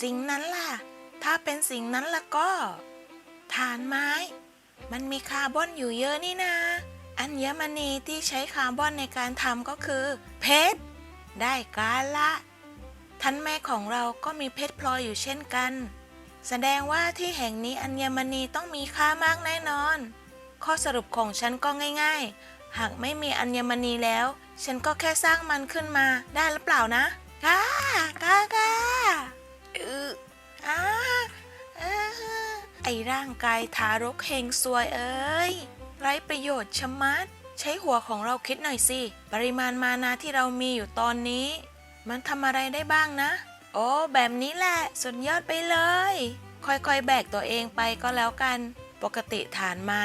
สิ่งนั้นล่ะ ถ้าเป็นสิ่งนั้นล่ะก็ฐานไม้ มันมีคาร์บอนอยู่เยอะนี่นาอัญมณีที่ใช้คาร์บอนในการทำก็คือ เพชร ได้การละท่านแม่ของเราก็มีเพชรพลอยอยู่เช่นกัน แสดงว่าที่แห่งนี้อัญมณีต้องมีค่ามากแน่นอน ข้อสรุปของฉันก็ง่ายๆ หากไม่มีอัญมณีแล้ว ฉันก็แค่สร้างมันขึ้นมาได้หรือเปล่านะกากากา เอออาไอร่างกายทารกเฮงซวยเอ้ยไร้ประโยชน์ชะมัด ใช้หัวของเราคิดหน่อยสิ ปริมาณมานาที่เรามีอยู่ตอนนี้ มันทำอะไรได้บ้างนะ โอ้ แบบนี้แหละสุดยอดไปเลย ค่อยๆ แบกตัวเองไปก็แล้วกัน ปกติฐานไม้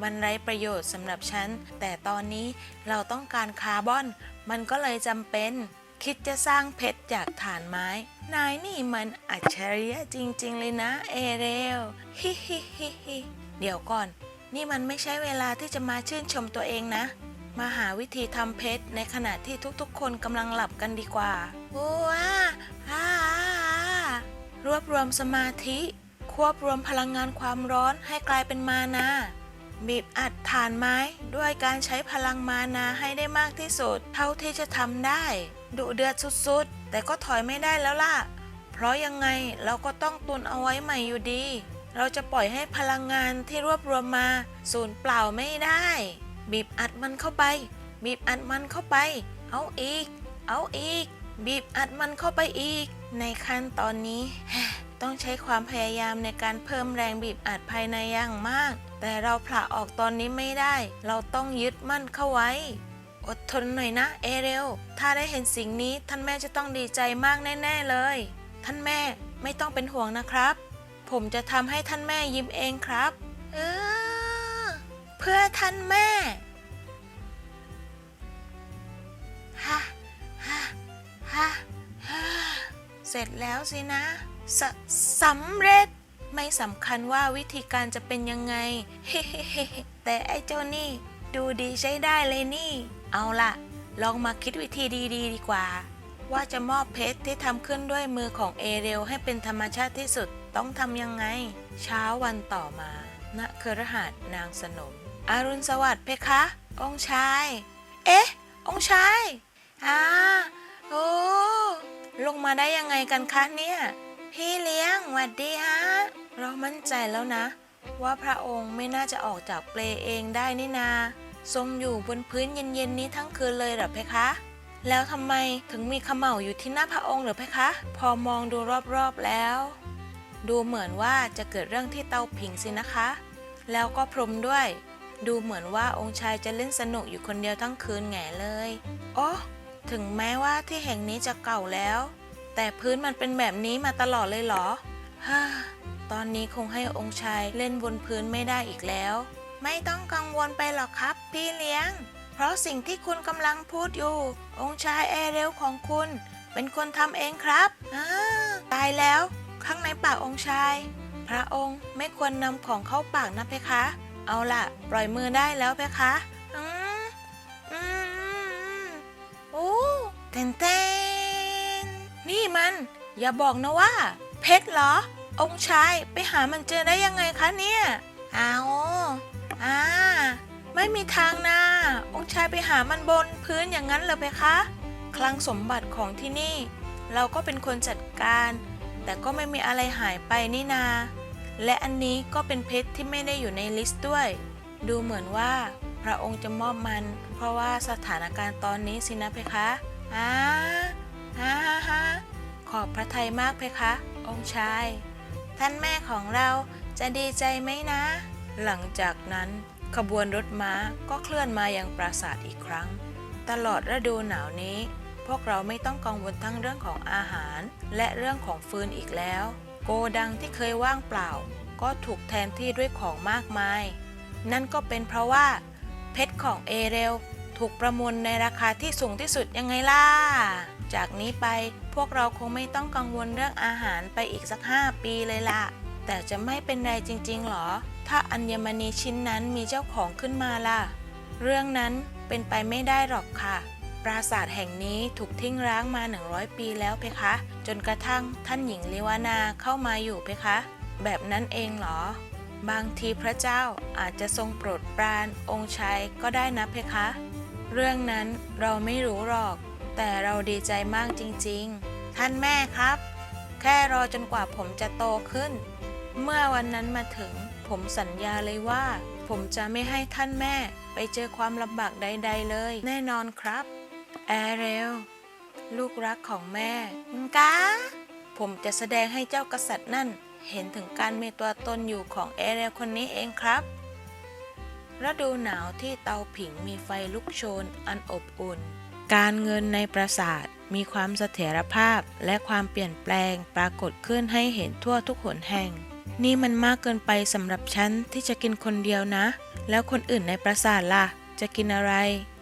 มันไร้ประโยชน์สำหรับฉัน แต่ตอนนี้เราต้องการคาร์บอน มันก็เลยจำเป็น คิดจะสร้างเพชรจากฐานไม้ นายนี่มันอัจฉริยะจริง ๆ เลยนะ เอเรลฮิฮิฮิฮิเดี๋ยวก่อน นี่มันไม่ใช่เวลาที่จะมาชื่นชมตัวเองนะ มาหาวิธีทำเพชรในขณะที่ทุกๆ คนกำลังหลับกันดีกว่าโอ้อาฮ่ารวบรวมสมาธิ ควบรวมพลังงานความร้อนให้กลายเป็นมานาบีบอัดฐานไม้ด้วยการใช้พลังมานาให้ได้มากที่สุด เท่าที่จะทำได้ ดุเดือดสุดๆ แต่ก็ถอยไม่ได้แล้วล่ะ เพราะยังไงเราก็ต้องตุนเอาไว้ใหม่อยู่ดี เราจะปล่อยให้พลังงานที่รวบรวมมาสูญเปล่าไม่ได้ บีบอัดมันเข้าไป บีบอัดมันเข้าไป เอาอีก เอาอีก บีบอัดมันเข้าไปอีก ในขั้นตอนนี้ ต้องใช้ความพยายามในการเพิ่มแรงบีบอัดภายในอย่างมาก แต่เราผละออกตอนนี้ไม่ได้ เราต้องยึดมั่นเข้าไว้ อดทนหน่อยนะ เอเรล ถ้าได้เห็นสิ่งนี้ท่านแม่จะต้องดีใจมากแน่ๆเลย ท่านแม่ไม่ต้องเป็นห่วงนะครับ ผมจะทำให้ท่านแม่ยิ้มเองครับ เออ เพื่อท่านแม่ฮ่าฮ่าฮ่าเสร็จแล้วสินะสสำเร็จไม่สำคัญว่าวิธีการจะเป็นยังไง แต่ไอ้เจ้านี่ ดูดีใช้ได้เลยนี่ เอาล่ะ ลองมาคิดวิธีดีๆดีกว่า ว่าจะมอบเพชรที่ทำขึ้นด้วยมือของเอเรลให้เป็นธรรมชาติที่สุดต้องทำยังไง เช้าวันต่อมา ณเครหาสนางสนม อารุณสวัสดิ์เพคะ องชาย เอ๊ะ องชายอ่าโอ้ลงมาได้ยังไงกันคะเนี่ย พี่เลี้ยงหวัดดีฮะ เรามั่นใจแล้วนะ ว่าพระองค์ไม่น่าจะออกจากเปลเองได้นี่นา ทรงอยู่บนพื้นเย็นๆนี้ทั้งคืนเลยเหรอเพคะ แล้วทำไมถึงมีขม่าอยู่ที่หน้าพระองค์เหรือเพคะ พอมองดูรอบๆแล้ว ดูเหมือนว่าจะเกิดเรื่องที่เตาผิงสินะคะ แล้วก็พรมด้วย ดูเหมือนว่าองค์ชายจะเล่นสนุกอยู่คนเดียวทั้งคืนแง่เลยโอ้ถึงแม้ว่าที่แห่งนี้จะเก่าแล้ว แต่พื้นมันเป็นแบบนี้มาตลอดเลยเหรอฮ่าตอนนี้คงให้องค์ชายเล่นบนพื้นไม่ได้อีกแล้ว ไม่ต้องกังวลไปหรอกครับพี่เลี้ยง เพราะสิ่งที่คุณกำลังพูดอยู่ องค์ชายแอเรลของคุณ เป็นคนทำเองครับอาตายแล้ว ข้างในปากองค์ชาย พระองค์ไม่ควรนำของเข้าปากนะเพคะ เอาล่ะ ปล่อยมือได้แล้วเพคะอืมอืมอืมโอ้เต้นเต้นนี่มัน อย่าบอกนะว่า เพชรเหรอ องค์ชายไปหามันเจอได้ยังไงคะเนี่ย เอา อ่า ไม่มีทางนะองค์ชายไปหามันบนพื้นอย่างนั้นเหรอเพคะ คลังสมบัติของที่นี่ เราก็เป็นคนจัดการ แต่ก็ไม่มีอะไรหายไปนี่นา และอันนี้ก็เป็นเพชรที่ไม่ได้อยู่ในลิสต์ด้วย ดูเหมือนว่าพระองค์จะมอบมัน เพราะว่าสถานการณ์ตอนนี้สินะเพคะอ่าฮ่าฮ่าฮ่าขอบพระทัยมากเพคะ องค์ชาย ท่านแม่ของเราจะดีใจไหมนะ หลังจากนั้นขบวนรถม้าก็เคลื่อนมายังปราสาทอีกครั้ง ตลอดฤดูหนาวนี้ พวกเราไม่ต้องกังวลทั้งเรื่องของอาหาร และเรื่องของฟืนอีกแล้ว โกดังที่เคยว่างเปล่า ก็ถูกแทนที่ด้วยของมากมาย นั่นก็เป็นเพราะว่า เพชรของเอเรลถูกประมูลในราคาที่สูงที่สุดยังไงล่ะ จากนี้ไปพวกเราคงไม่ต้องกังวลเรื่องอาหารไปอีกสัก 5 ปีเลยล่ะ แต่จะไม่เป็นไรจริงๆหรอ ถ้าอัญมณีชิ้นนั้นมีเจ้าของขึ้นมาล่ะ เรื่องนั้นเป็นไปไม่ได้หรอกค่ะ ปราสาทแห่งนี้ถูกทิ้งร้างมา 100 ปีแล้วเพคะ จนกระทั่งท่านหญิงเลวานาเข้ามาอยู่เพคะ แบบนั้นเองเหรอ บางทีพระเจ้าอาจจะทรงโปรดปรานองค์ชายก็ได้นะเพคะ เรื่องนั้นเราไม่รู้หรอก แต่เราดีใจมากจริงๆ ท่านแม่ครับ แค่รอจนกว่าผมจะโตขึ้น เมื่อวันนั้นมาถึง ผมสัญญาเลยว่า ผมจะไม่ให้ท่านแม่ ไปเจอความลำบากใด ๆ เลย แน่นอนครับ แอเรล ลูกรักของแม่กาผมจะแสดงให้เจ้ากษัตริย์นั่น เห็นถึงการมีตัวตนอยู่ของแอเรลคนนี้เองครับฤดูหนาวที่เตาผิงมีไฟลุกโชนอันอบอุ่น การเงินในปราสาทมีความเสถียรภาพและความเปลี่ยนแปลงปรากฏขึ้นให้เห็นทั่วทุกหนแห่ง นี่มันมากเกินไปสำหรับฉันที่จะกินคนเดียวนะ แล้วคนอื่นในปราสาทล่ะ จะกินอะไร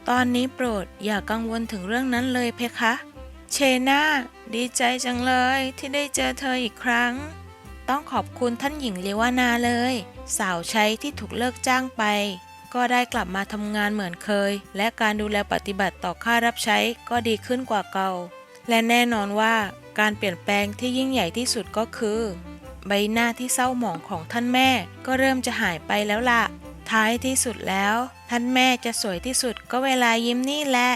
ตอนนี้โปรดอย่ากังวลถึงเรื่องนั้นเลยเพคะ เชนาดีใจจังเลยที่ได้เจอเธออีกครั้ง ต้องขอบคุณท่านหญิงเลวานาเลย สาวใช้ที่ถูกเลิกจ้างไป ก็ได้กลับมาทำงานเหมือนเคย และการดูแลปฏิบัติต่อค่ารับใช้ก็ดีขึ้นกว่าเก่า และแน่นอนว่าการเปลี่ยนแปลงที่ยิ่งใหญ่ที่สุดก็คือ ใบหน้าที่เศร้าหมองของท่านแม่ก็เริ่มจะหายไปแล้วล่ะ ท้ายที่สุดแล้ว ท่านแม่จะสวยที่สุดก็เวลายิ้มนี่แหละ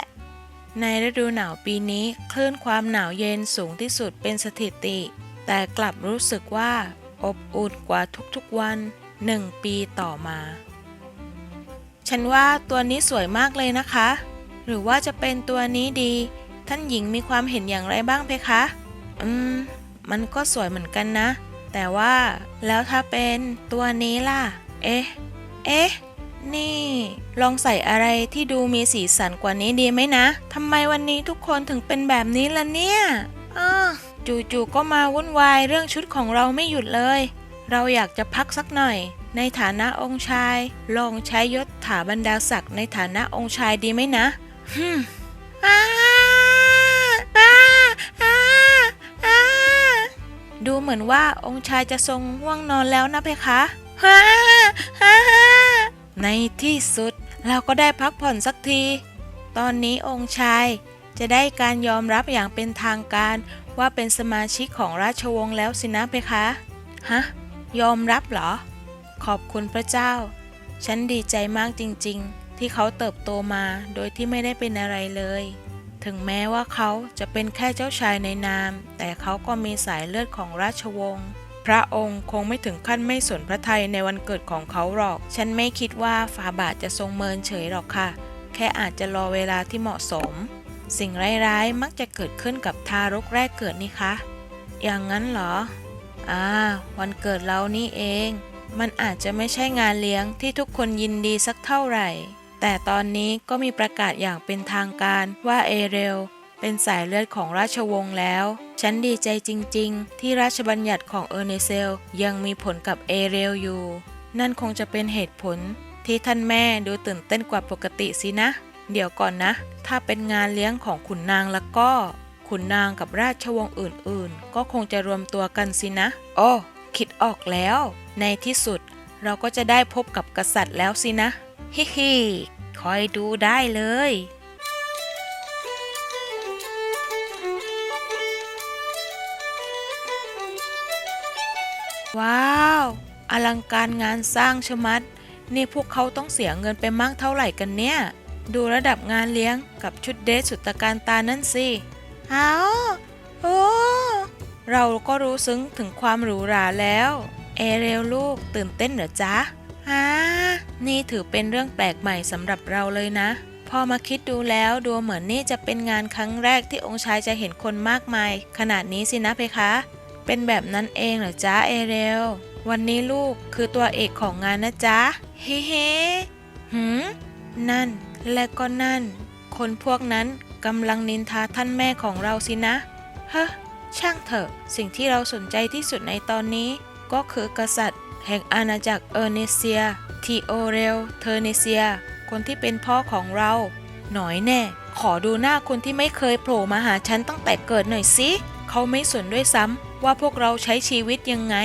ในฤดูหนาวปีนี้คลื่นความหนาวเย็นสูงที่สุดเป็นสถิติ แต่กลับรู้สึกว่า อบอุ่นกว่าทุกๆวันหนึ่งปีต่อมา ฉันว่าตัวนี้สวยมากเลยนะคะ หรือว่าจะเป็นตัวนี้ดี ท่านหญิงมีความเห็นอย่างไรบ้างเพคะ อืม มันก็สวยเหมือนกันนะ แต่ว่า แล้วถ้าเป็นตัวนี้ล่ะ เอ๊ะ เอ๊ะ นี่ ลองใส่อะไรที่ดูมีสีสันกว่านี้ดีไหมนะทำไมวันนี้ทุกคนถึงเป็นแบบนี้ล่ะเนี่ยอ้อจู่ๆก็มาวุ่นวายเรื่องชุดของเราไม่หยุดเลย เราอยากจะพักสักหน่อย ในฐานะองค์ชาย ลองใช้ยศถาบรรดาศักดิ์ในฐานะองค์ชายดีไหมนะฮึม ดูเหมือนว่าองค์ชายจะทรงง่วงนอนแล้วนะเพคะฮ่าฮ่าฮ่าในที่สุดเราก็ได้พักผ่อนสักที ตอนนี้องค์ชายจะได้การยอมรับอย่างเป็นทางการว่าเป็นสมาชิกของราชวงศ์แล้วสินะเพคะ ฮะ ยอมรับเหรอ ขอบคุณพระเจ้า ฉันดีใจมากจริงๆ ที่เขาเติบโตมาโดยที่ไม่ได้เป็นอะไรเลย ถึงแม้ว่าเขาจะเป็นแค่เจ้าชายในนาม แต่เขาก็มีสายเลือดของราชวงศ์พระองค์คงไม่ถึงขั้นไม่สนพระทัยในวันเกิดของเขาหรอก ฉันไม่คิดว่าฝาบาทจะทรงเมินเฉยหรอกค่ะ แค่อาจจะรอเวลาที่เหมาะสม สิ่งร้ายๆมักจะเกิดขึ้นกับทารกแรกเกิดนี่คะ อย่างนั้นเหรอ อ่า วันเกิดเรานี่เอง มันอาจจะไม่ใช่งานเลี้ยงที่ทุกคนยินดีสักเท่าไหร่ แต่ตอนนี้ก็มีประกาศอย่างเป็นทางการว่าเอเรลเป็นสายเลือดของราชวงศ์แล้ว ฉันดีใจจริงๆ ที่ราชบัญญัติของเออร์เนเซล ยังมีผลกับเอเรลอยู่ นั่นคงจะเป็นเหตุผล ที่ท่านแม่ดูตื่นเต้นกว่าปกติสินะ เดี๋ยวก่อนนะ ถ้าเป็นงานเลี้ยงของขุนนางแล้วก็ ขุนนางกับราชวงศ์อื่นๆ ก็คงจะรวมตัวกันสินะ โอ้คิดออกแล้ว ในที่สุดเราก็จะได้พบกับกษัตริย์แล้วสินะ ฮิฮิ อยดูได้เลย ว้าว อลังการงานสร้างชะมัด นี่พวกเขาต้องเสียเงินไปมากเท่าไหร่กันเนี่ย ดูระดับงานเลี้ยงกับชุดเดทสุดตะการตานั่นสิเอาโอ้เราก็รู้ซึ้งถึงความหรูหราแล้ว เอเรลลูกตื่นเต้นเหรอจ๊ะ ฮ่านี่ถือเป็นเรื่องแปลกใหม่สำหรับเราเลยนะ พอมาคิดดูแล้วดูเหมือนนี่จะเป็นงานครั้งแรกที่องค์ชายจะเห็นคนมากมาย ขนาดนี้สินะเพคะ เป็นแบบนั้นเองเหรอจ๊ะเอเรล วันนี้ลูกคือตัวเอกของงานนะจ๊ะ เฮ้เฮ้หืมนั่นและก็นั่น คนพวกนั้นกำลังนินทาท่านแม่ของเราสินะ เฮ้ช่างเถอะ สิ่งที่เราสนใจที่สุดในตอนนี้ ก็คือกษัตริย์ แห่งอาณาจักรเออร์เนเซียทีโอเรลเทอร์เนเซีย คนที่เป็นพ่อของเรา หน่อยแน่ ขอดูหน้าคนที่ไม่เคยโผล่มาหาฉันตั้งแต่เกิดหน่อยสิเขาไม่สนด้วยซ้ำว่าพวกเราใช้ชีวิตยังไง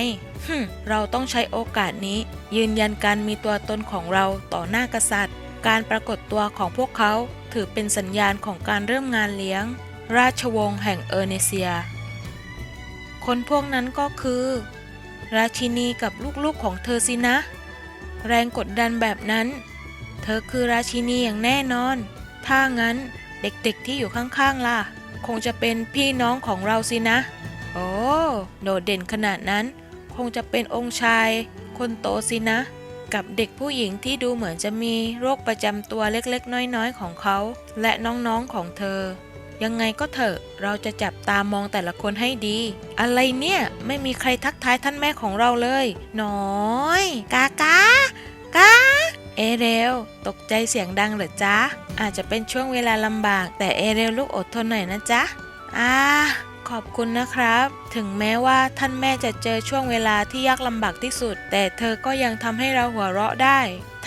ฮึเราต้องใช้โอกาสนี้ ยืนยันการมีตัวตนของเราต่อหน้ากษัตริย์ การปรากฏตัวของพวกเขาถือเป็นสัญญาณของการเริ่มงานเลี้ยง ราชวงศ์แห่งเออร์เนเซีย คนพวกนั้นก็คือ ราชินีกับลูกๆของเธอสินะ แรงกดดันแบบนั้น เธอคือราชินีอย่างแน่นอน ถ้างั้นเด็กๆที่อยู่ข้างๆล่ะ คงจะเป็นพี่น้องของเราสินะ โอ้โดดเด่นขนาดนั้น คงจะเป็นองค์ชาย คนโตสินะ กับเด็กผู้หญิงที่ดูเหมือนจะมีโรคประจำตัวเล็กๆ น้อยๆ ของเขา และน้องๆของเธอ ยังไงก็เถอะ เราจะจับตามองแต่ละคนให้ดี อะไรเนี่ย ไม่มีใครทักทายท่านแม่ของเราเลย น้อย กากากาเอเรล ตกใจเสียงดังเหรอจ๊ะ อาจจะเป็นช่วงเวลาลำบาก แต่เอเรลลูกอดทนหน่อยนะจ๊ะ อ่า ขอบคุณนะครับ ถึงแม้ว่าท่านแม่จะเจอช่วงเวลาที่ยากลำบากที่สุด แต่เธอก็ยังทำให้เราหัวเราะได้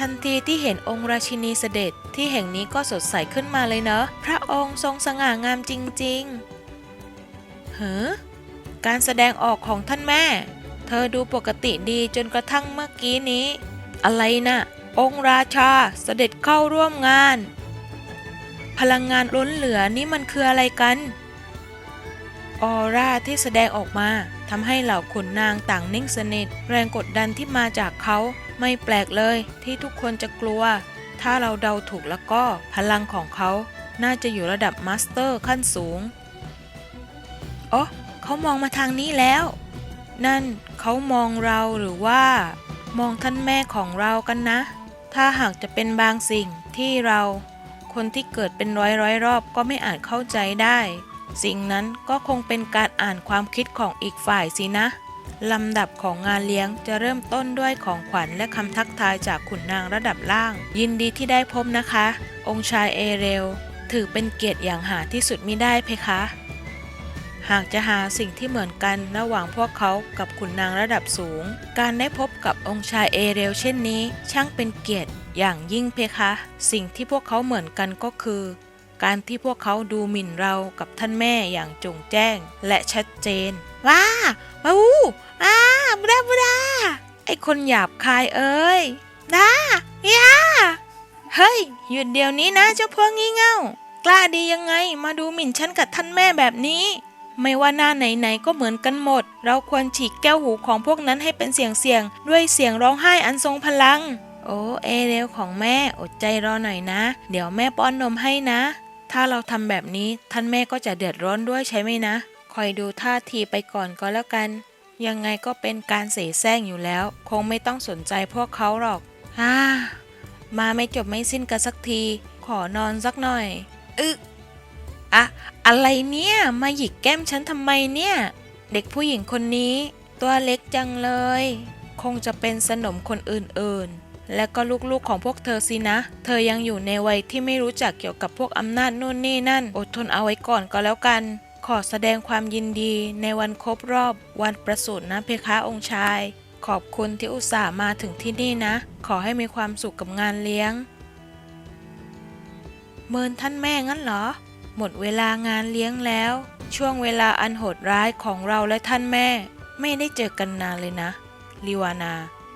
ทันทีที่เห็นองค์ราชินีเสด็จที่แห่งนี้ก็สดใสขึ้นมาเลยเนอะ พระองค์ทรงสง่างามจริงๆเฮ้อการแสดงออกของท่านแม่ เธอดูปกติดีจนกระทั่งเมื่อกี้นี้ อะไรนะ่ะ องค์ราชาเสด็จเข้าร่วมงาน พลังงานล้นเหลือนี่มันคืออะไรกันออร่าที่แสดงออกมาทำให้เหล่าขุนนางต่างนิ่งสนิท แรงกดดันที่มาจากเขา ไม่แปลกเลยที่ทุกคนจะกลัว ถ้าเราเดาถูกแล้วก็พลังของเขาน่าจะอยู่ระดับมาสเตอร์ขั้นสูงอ๋อเขามองมาทางนี้แล้ว นั่นเขามองเราหรือว่า มองท่านแม่ของเรากันนะ ถ้าหากจะเป็นบางสิ่งที่เรา คนที่เกิดเป็นร้อยร้อยรอบก็ไม่อาจเข้าใจได้ สิ่งนั้นก็คงเป็นการอ่านความคิดของอีกฝ่ายสินะ ลำดับของงานเลี้ยงจะเริ่มต้นด้วยของขวัญและคำทักทายจากขุนนางระดับล่าง ยินดีที่ได้พบนะคะ องค์ชายเอเรล ถือเป็นเกียรติอย่างหาที่สุดมิได้เพคะ หากจะหาสิ่งที่เหมือนกันระหว่างพวกเขากับขุนนางระดับสูง การได้พบกับองค์ชายเอเรลเช่นนี้ ช่างเป็นเกียรติอย่างยิ่งเพคะ สิ่งที่พวกเขาเหมือนกันก็คือ การที่พวกเขาดูหมิ่นเรากับท่านแม่อย่างจงแจ้ง และชัดเจน ว้าว้าวูอ้าบราบราไอคนหยาบคายเอ้ยดายาเฮ้ย หยุดเดี๋ยวนี้นะเจ้าพวกงี่เง่า กล้าดียังไงมาดูหมิ่นฉันกับท่านแม่แบบนี้ ไม่ว่าหน้าไหนๆก็เหมือนกันหมด เราควรฉีกแก้วหูของพวกนั้นให้เป็นเสียงเสียง ด้วยเสียงร้องไห้อันทรงพลัง โอ้เอเรลของแม่อดใจรอหน่อยนะ เดี๋ยวแม่ป้อนนมให้นะ ถ้าเราทำแบบนี้ท่านแม่ก็จะเดือดร้อนด้วยใช่ไหมนะ คอยดูท่าทีไปก่อนก็แล้วกัน ยังไงก็เป็นการเสแสร้งอยู่แล้ว คงไม่ต้องสนใจพวกเขาหรอกอ่ามาไม่จบไม่สิ้นกันสักที ขอนอนสักหน่อยอึกอะอะไรเนี่ย มาหยิกแก้มฉันทำไมเนี่ย เด็กผู้หญิงคนนี้ ตัวเล็กจังเลย คงจะเป็นสนมคนอื่นๆ และก็ลูกๆของพวกเธอสินะ เธอยังอยู่ในวัยที่ไม่รู้จักเกี่ยวกับพวกอำนาจนู่นนี่นั่น อดทนเอาไว้ก่อนก็แล้วกัน ขอแสดงความยินดีในวันครบรอบ วันประสูตินะเพคะองค์ชาย ขอบคุณที่อุตส่าห์มาถึงที่นี่นะ ขอให้มีความสุขกับงานเลี้ยง เมินท่านแม่งั้นเหรอ หมดเวลางานเลี้ยงแล้ว ช่วงเวลาอันโหดร้ายของเราและท่านแม่ ไม่ได้เจอกันนานเลยนะลิวานา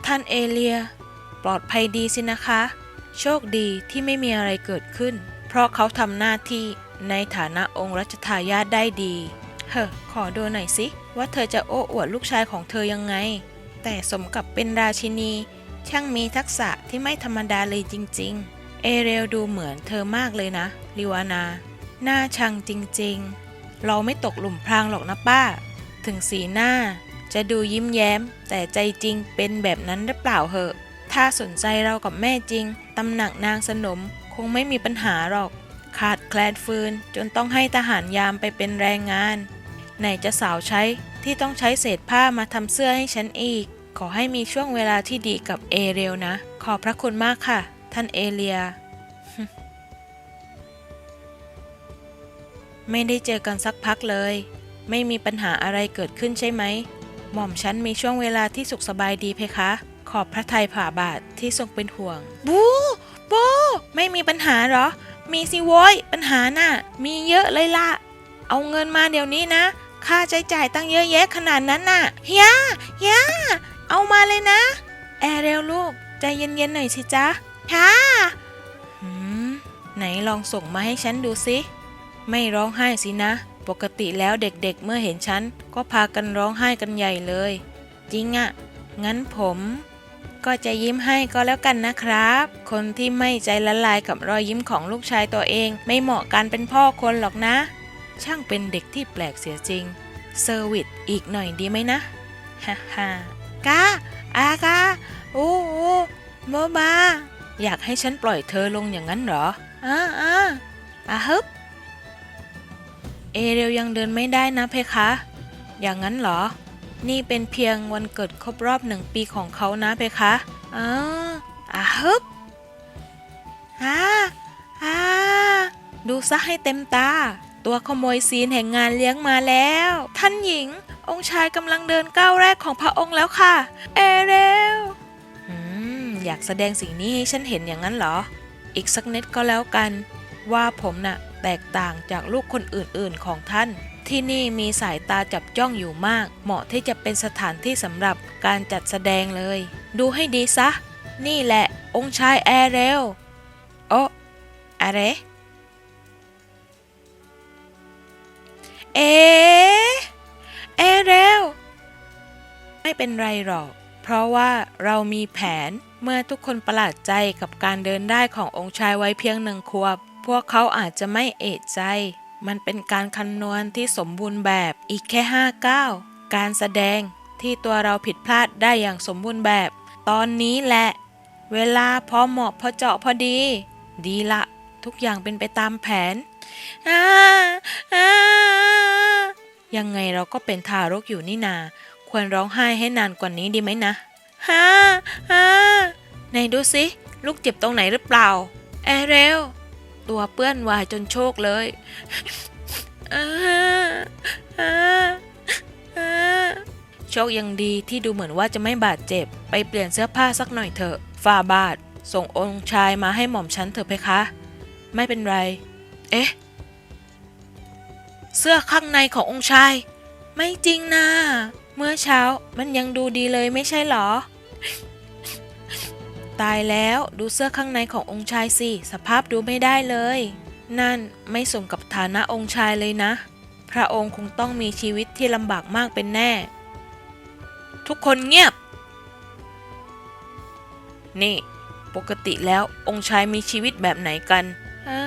ท่านเอเลีย ลอดภัยดีสินะคะ โชคดีที่ไม่มีอะไรเกิดขึ้น เพราะเขาทำหน้าที่ในฐานะองค์รัชทายาทได้ดี เฮ้อขอดูหน่อยสิ ว่าเธอจะโอ้อวดลูกชายของเธอยังไง แต่สมกับเป็นราชินี ช่างมีทักษะที่ไม่ธรรมดาเลยจริง ๆ เอเรลดูเหมือนเธอมากเลยนะลิวานา หน้าชังจริง ๆ เราไม่ตกหลุมพรางหรอกนะป้า ถึงสีหน้า จะดูยิ้มแย้ม แต่ใจจริงเป็นแบบนั้นหรือเปล่าเหอะ ถ้าสนใจเรากับแม่จริง ตำหนักนางสนมคงไม่มีปัญหาหรอก ขาดแคลนฟืนจนต้องให้ทหารยามไปเป็นแรงงาน ไหนจะสาวใช้ที่ต้องใช้เศษผ้ามาทำเสื้อให้ฉันอีก ขอให้มีช่วงเวลาที่ดีกับเอเรียวนะ ขอบพระคุณมากค่ะ ท่านเอเลีย ไม่ได้เจอกันสักพักเลย ไม่มีปัญหาอะไรเกิดขึ้นใช่ไหม หม่อมฉันมีช่วงเวลาที่สุขสบายดีเพคะ ขอบพระทัยผ่าบาทที่ทรงเป็นห่วง บูบูไม่มีปัญหาเหรอ มีสิโว้ยปัญหาน่ะ มีเยอะเลยละ เอาเงินมาเดี๋ยวนี้นะ ค่าใช้จ่ายตั้งเยอะแยะขนาดนั้นน่ะเฮียเฮียเอามาเลยนะ แอร์เร็วลูก ใจเย็นๆหน่อยสิจ๊ะค่ะหืมไหนลองส่งมาให้ฉันดูสิไม่ร้องไห้สินะ ปกติแล้วเด็กๆเมื่อเห็นฉัน ก็พากันร้องไห้กันใหญ่เลย จริงอะงั้นผม ก็จะยิ้มให้ก็แล้วกันนะครับ คนที่ไม่ใจละลายกับรอยยิ้มของลูกชายตัวเอง ไม่เหมาะกันเป็นพ่อคนหรอกนะ ช่างเป็นเด็กที่แปลกเสียจริง เซอร์วิสอีกหน่อยดีไหมนะ ฮ่าฮ่ากาอากาโอ้โอ้โมบาอยากให้ฉันปล่อยเธอลงอย่างนั้นเหรออ่าอ่าอาฮึบเอเรียวยังเดินไม่ได้นะเพคะ อย่างนั้นเหรอ นี่เป็นเพียงวันเกิดครบรอบหนึ่งปีของเขานะเพคะอ๋ออาฮึบอ่าอ่าดูซะให้เต็มตา ตัวขโมยซีนแห่งงานเลี้ยงมาแล้ว ท่านหญิง องค์ชายกำลังเดินก้าวแรกของพระองค์แล้วค่ะ เอเรลอืมอยากแสดงสิ่งนี้ให้ฉันเห็นอย่างนั้นเหรอ อีกสักนิดก็แล้วกัน ว่าผมน่ะแตกต่างจากลูกคนอื่นๆของท่าน ที่นี่มีสายตาจับจ้องอยู่มาก เหมาะที่จะเป็นสถานที่สำหรับการจัดแสดงเลย ดูให้ดีซะ นี่แหละองค์ชายแอร์เรลโอ้อะไร เอ๊ะเอเรลไม่เป็นไรหรอก เพราะว่าเรามีแผนเมื่อทุกคนประหลาดใจกับการเดินได้ขององค์ชายไว้เพียงหนึ่งขวบ พวกเขาอาจจะไม่เอะใจ มันเป็นการคำนวณที่สมบูรณ์แบบอีกแค่ห้าก้าวการแสดงที่ตัวเราผิดพลาดได้อย่างสมบูรณ์แบบ ตอนนี้แหละ เวลาพอเหมาะพอเจาะพอดี ดีละ ทุกอย่างเป็นไปตามแผนอ่าอ่ายังไงเราก็เป็นทารกอยู่นี่นา ควรร้องไห้ให้นานกว่านี้ดีไหมนะฮ่าฮ่าไหนดูสิ ลูกเจ็บตรงไหนหรือเปล่า แอร์เรล ตัวเปื้อนวายจนโชคเลยโชคยังดีที่ดูเหมือนว่าจะไม่บาดเจ็บ ไปเปลี่ยนเสื้อผ้าสักหน่อยเถอะฝ่าบาท ส่งองค์ชายมาให้หม่อมฉันเถอะเพคะ ไม่เป็นไร เอ๊ะ เสื้อข้างในขององค์ชาย ไม่จริงนะ เมื่อเช้ามันยังดูดีเลยไม่ใช่หรอ ตายแล้วดูเสื้อข้างในขององค์ชายสิ สภาพดูไม่ได้เลย นั่นไม่สมกับฐานะองค์ชายเลยนะ พระองค์คงต้องมีชีวิตที่ลำบากมากเป็นแน่ ทุกคนเงียบ นี่ ปกติแล้วองค์ชายมีชีวิตแบบไหนกันฮะ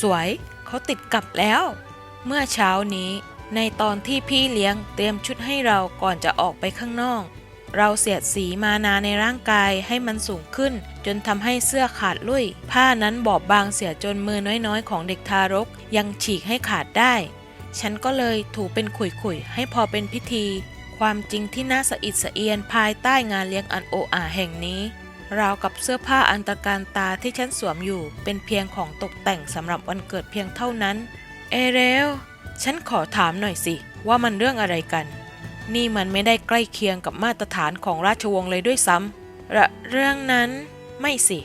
สวยเขาติดกับแล้ว เมื่อเช้านี้ในตอนที่พี่เลี้ยงเตรียมชุดให้เราก่อนจะออกไปข้างนอก เราเสียดสีมานาในร่างกายให้มันสูงขึ้น จนทำให้เสื้อขาดลุ่ย ผ้านั้นบอบบางเสียจนมือน้อยๆ ของเด็กทารก ยังฉีกให้ขาดได้ ฉันก็เลยถูเป็นขุยๆ ให้พอเป็นพิธี ความจริงที่น่าสะอิดสะเอียนภายใต้งานเลี้ยงอันโออาแห่งนี้ราวกับเสื้อผ้าอันตรการตาที่ฉันสวมอยู่ เป็นเพียงของตกแต่งสำหรับวันเกิดเพียงเท่านั้น เอเรล ฉันขอถามหน่อยสิ ว่ามันเรื่องอะไรกัน นี่มันไม่ได้ใกล้เคียงกับมาตรฐานของราชวงศ์เลยด้วยซ้ำระเรื่องนั้นไม่สิ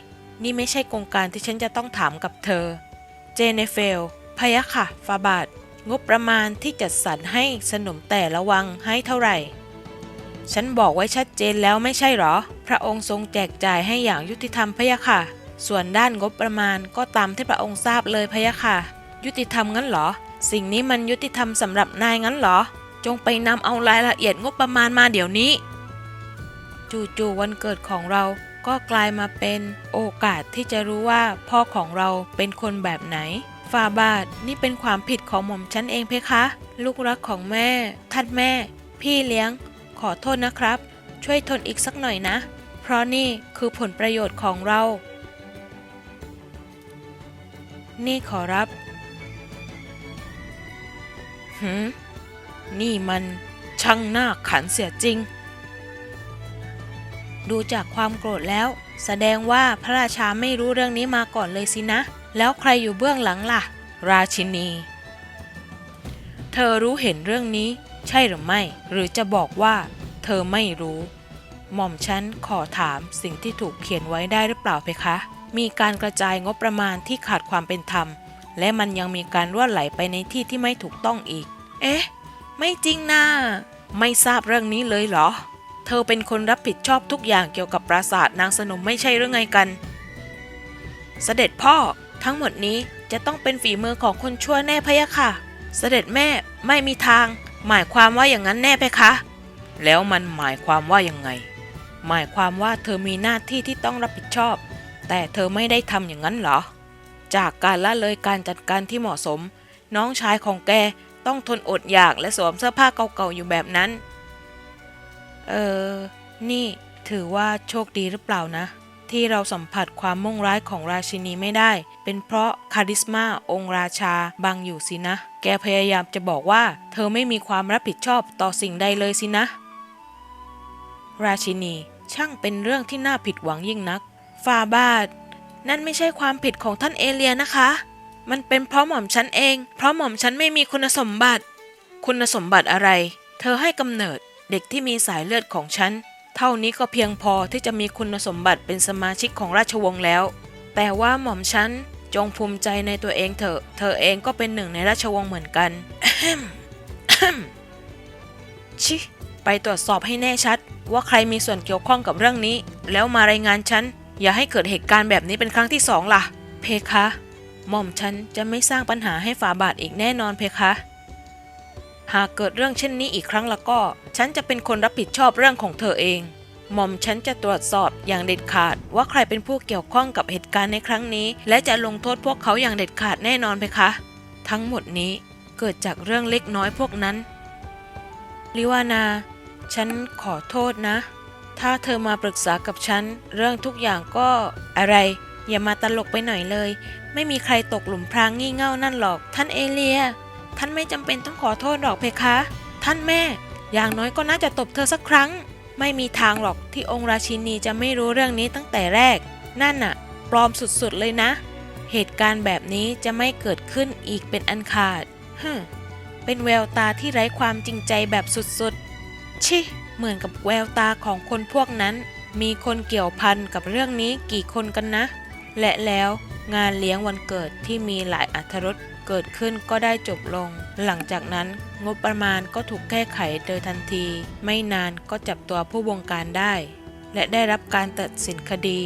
นี่ไม่ใช่โครงการที่ฉันจะต้องถามกับเธอ เจเนเฟล พยะค่ะ ฟาบาท งบประมาณที่จัดสรรให้สนมแต่ละวังให้เท่าไหร่ ฉันบอกไว้ชัดเจนแล้วไม่ใช่หรอ พระองค์ทรงแจกจ่ายให้อย่างยุติธรรมพยะค่ะ ส่วนด้านงบประมาณก็ตามที่พระองค์ทราบเลยพยะค่ะ ยุติธรรมงั้นเหรอ สิ่งนี้มันยุติธรรมสำหรับนายงั้นเหรอ จงไปนำเอารายละเอียดงบประมาณมาเดี๋ยวนี้ จู่ๆวันเกิดของเราก็กลายมาเป็นโอกาสที่จะรู้ว่าพ่อของเราเป็นคนแบบไหนฟาบาทนี่เป็นความผิดของหม่อมฉันเองเพคะ ลูกรักของแม่ท่านแม่ พี่เลี้ยง ขอโทษนะครับ ช่วยทนอีกสักหน่อยนะ เพราะนี่คือผลประโยชน์ของเรา นี่ขอรับหืม นี่มันช่างหน้าขันเสียจริง ดูจากความโกรธแล้ว แสดงว่าพระราชาไม่รู้เรื่องนี้มาก่อนเลยสินะ แล้วใครอยู่เบื้องหลังล่ะ ราชินี เธอรู้เห็นเรื่องนี้ ใช่หรือไม่ หรือจะบอกว่า เธอไม่รู้ หม่อมฉันขอถามสิ่งที่ถูกเขียนไว้ได้หรือเปล่าเพคะ มีการกระจายงบประมาณที่ขาดความเป็นธรรม และมันยังมีการรั่วไหลไปในที่ที่ไม่ถูกต้องอีก เอ๊ะ ไม่จริงนะไม่ทราบเรื่องนี้เลยเหรอ เธอเป็นคนรับผิดชอบทุกอย่างเกี่ยวกับปราสาทนางสนมไม่ใช่หรือไงกัน เสด็จพ่อทั้งหมดนี้จะต้องเป็นฝีมือของคนชั่วแน่พะยะค่ะ เสด็จแม่ไม่มีทาง หมายความว่าอย่างนั้นแน่เพคะ แล้วมันหมายความว่ายังไง หมายความว่าเธอมีหน้าที่ที่ต้องรับผิดชอบ แต่เธอไม่ได้ทำอย่างนั้นเหรอ จากการละเลยการจัดการที่เหมาะสม น้องชายของแก ต้องทนอดอยากและสวมเสื้อผ้าเก่าๆอยู่แบบนั้น เออ นี่ถือว่าโชคดีหรือเปล่านะ ที่เราสัมผัสความมุ่งร้ายของราชินีไม่ได้ เป็นเพราะคาริสมาองค์ราชาบังอยู่สินะ แกพยายามจะบอกว่า เธอไม่มีความรับผิดชอบต่อสิ่งใดเลยสินะ ราชินีช่างเป็นเรื่องที่น่าผิดหวังยิ่งนักฟาบาทนั่นไม่ใช่ความผิดของท่านเอเลียนะคะ มันเป็นเพราะหม่อมฉันเอง เพราะหม่อมฉันไม่มีคุณสมบัติ คุณสมบัติอะไร เธอให้กำเนิดเด็กที่มีสายเลือดของฉัน เท่านี้ก็เพียงพอที่จะมีคุณสมบัติเป็นสมาชิกของราชวงศ์แล้ว แต่ว่าหม่อมฉันจงภูมิใจในตัวเองเถอะ เธอเองก็เป็นหนึ่งในราชวงศ์เหมือนกันชิ ไปตรวจสอบให้แน่ชัด ว่าใครมีส่วนเกี่ยวข้องกับเรื่องนี้ แล้วมารายงานฉัน อย่าให้เกิดเหตุการณ์แบบนี้เป็นครั้งที่สองล่ะ เพคะ หม่อมฉันจะไม่สร้างปัญหาให้ฝาบาทอีกแน่นอนเพคะ หากเกิดเรื่องเช่นนี้อีกครั้งแล้วก็ ฉันจะเป็นคนรับผิดชอบเรื่องของเธอเอง หม่อมฉันจะตรวจสอบอย่างเด็ดขาด ว่าใครเป็นผู้เกี่ยวข้องกับเหตุการณ์ในครั้งนี้ และจะลงโทษพวกเขาอย่างเด็ดขาดแน่นอนเพคะ ทั้งหมดนี้เกิดจากเรื่องเล็กน้อยพวกนั้น ลิวานา ฉันขอโทษนะ ถ้าเธอมาปรึกษากับฉัน เรื่องทุกอย่างก็อะไร อย่ามาตลกไปหน่อยเลย ไม่มีใครตกหลุมพรางงี่เง่านั่นหรอก ท่านเอเลีย ท่านไม่จำเป็นต้องขอโทษหรอกเพคะ ท่านแม่ อย่างน้อยก็น่าจะตบเธอสักครั้ง ไม่มีทางหรอกที่องค์ราชินีจะไม่รู้เรื่องนี้ตั้งแต่แรก นั่นน่ะ ปลอมสุดๆเลยนะ เหตุการณ์แบบนี้จะไม่เกิดขึ้นอีกเป็นอันขาดฮึเป็นแววตาที่ไร้ความจริงใจแบบสุดๆ ชิ เหมือนกับแววตาของคนพวกนั้นมีคนเกี่ยวพันกับเรื่องนี้กี่คนกันนะ และแล้วงานเลี้ยงวันเกิดที่มีหลายอัธรสเกิดขึ้นก็ได้จบลง หลังจากนั้นงบประมาณก็ถูกแก้ไขโดยทันที ไม่นานก็จับตัวผู้บงการได้ และได้รับการตัดสินคดี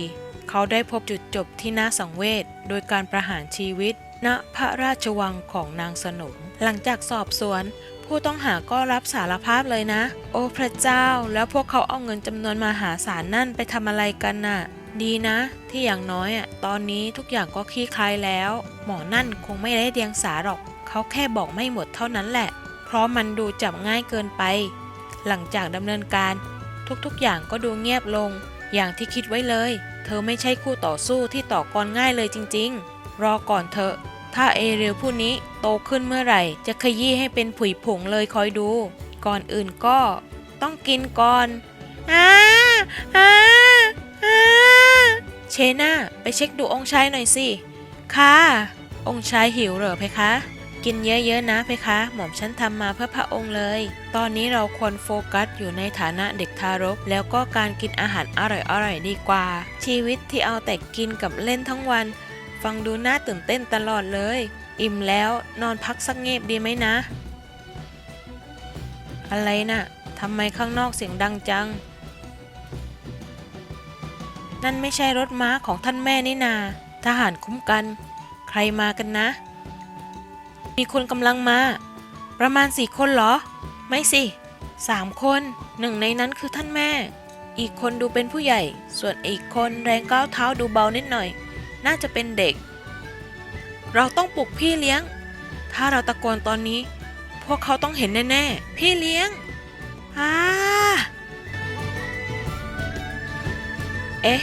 เขาได้พบจุดจบที่น่าสังเวชโดยการประหารชีวิต ณพระราชวังของนางสนม หลังจากสอบสวน ผู้ต้องหาก็รับสารภาพเลยนะ โอ้พระเจ้า แล้วพวกเขาเอาเงินจำนวนมหาศาลนั่นไปทำอะไรกันน่ะ ดีนะ ที่อย่างน้อยอะตอนนี้ทุกอย่างก็คลี่คลายแล้ว หมอนั่นคงไม่ได้เดียงสาหรอก เขาแค่บอกไม่หมดเท่านั้นแหละ เพราะมันดูจับง่ายเกินไป หลังจากดำเนินการทุกๆอย่างก็ดูเงียบลง อย่างที่คิดไว้เลย เธอไม่ใช่คู่ต่อสู้ที่ต่อกรง่ายเลยจริง ๆ รอก่อนเถอะ ถ้าเอเรียวผู้นี้โตขึ้นเมื่อไหร่ จะขยี้ให้เป็นผุยผงเลยคอยดู ก่อนอื่นก็ ต้องกินก่อนอ้าอาอา เชน่าไปเช็คดูองค์ชายหน่อยสิ ค่ะ องค์ชายหิวเหรอเพคะ กินเยอะๆนะเพคะ หม่อมฉันทำมาเพื่อพระองค์เลย ตอนนี้เราควรโฟกัสอยู่ในฐานะเด็กทารก แล้วก็การกินอาหารอร่อยๆดีกว่า ชีวิตที่เอาแต่กินกับเล่นทั้งวัน ฟังดูน่าตื่นเต้นตลอดเลย อิ่มแล้วนอนพักสักเงียบดีไหมนะ อะไรนะ่ะทำไมข้างนอกเสียงดังจัง นั่นไม่ใช่รถม้าของท่านแม่นี่นา ทหารคุ้มกัน ใครมากันนะ มีคนกำลังมา ประมาณสี่คนเหรอ ไม่สิสามคนหนึ่งในนั้นคือท่านแม่ อีกคนดูเป็นผู้ใหญ่ ส่วนอีกคนแรงก้าวเท้าดูเบานิดหน่อย น่าจะเป็นเด็ก เราต้องปลุกพี่เลี้ยง ถ้าเราตะโกนตอนนี้ พวกเขาต้องเห็นแน่ๆ พี่เลี้ยงอา เอ๊ะ